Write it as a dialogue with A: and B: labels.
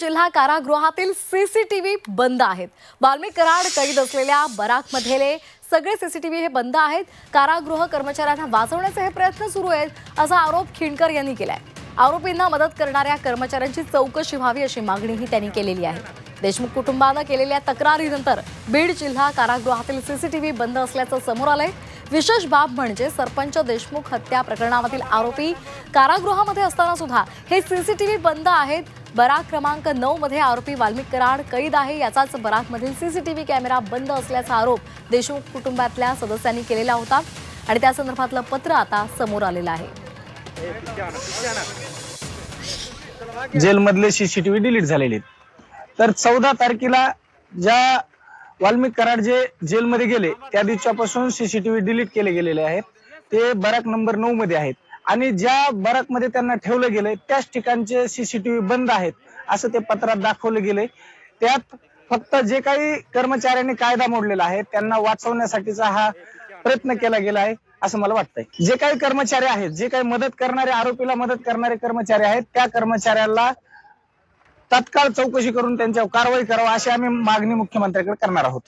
A: जिल्हा कारागृहातील सीसीटीव्ही बंद आहेत. बाल्मी कराड कैद असलेल्या बराकमधले सगळे सीसीटीव्ही हे बंद आहेत. कारागृह कर्मचाऱ्यांना वाचवण्याचे हे प्रयत्न सुरू आहेत असा आरोप खिंडकर यांनी केलाय. आरोपींना मदत करणाऱ्या कर्मचाऱ्यांची चौकशी व्हावी अशी मागणीही त्यांनी केलेली आहे. देशमुख कुटुंबानं केलेल्या तक्रारीनंतर बीड जिल्हा कारागृहातील सीसीटीव्ही बंद असल्याचं समोर आलंय. विशेष बाब म्हणजे सरपंच देशमुख हत्या प्रकरणामधील आरोपी कारागृहामध्ये असताना सुद्धा हे सीसीटीव्ही बंद आहेत बराक क्रमांक नऊ मध्ये आरोपी वाल्मिक कराड कैद आहे याचाच बराकमधील सीसीटीव्ही कॅमेरा बंद असल्याचा आरोप देशमुख कुटुंबातल्या सदस्यांनी केलेला होता. आणि त्या संदर्भातलं पत्र आता समोर आलेलं आहे.
B: जेलमधले सीसीटीव्ही डिलीट झालेले आहेत. तर चौदा तारखेला ज्या वाल्मिक कराड जे जेलमध्ये गेले त्या दिवसापासून सीसीटीव्ही डिलीट केले गेलेले आहेत. ते बराक नंबर नऊ मध्ये आहेत. आणि ज्या बराकमध्ये त्यांना ठेवलं गेलंय त्याच ठिकाणचे सीसीटीव्ही बंद आहेत असं ते पत्रात दाखवलं गेले त्यात फक्त जे काही कर्मचाऱ्यांनी कायदा मोडलेला आहे त्यांना वाचवण्यासाठीचा हा प्रयत्न केला गेला आहे असं मला वाटतंय. जे काही कर्मचारी आहेत जे काही मदत करणारे आरोपीला मदत करणारे कर्मचारी आहेत त्या कर्मचाऱ्याला तत्काळ चौकशी करून त्यांच्यावर कारवाई करावा अशी आम्ही मागणी मुख्यमंत्र्यांकडे करणार आहोत.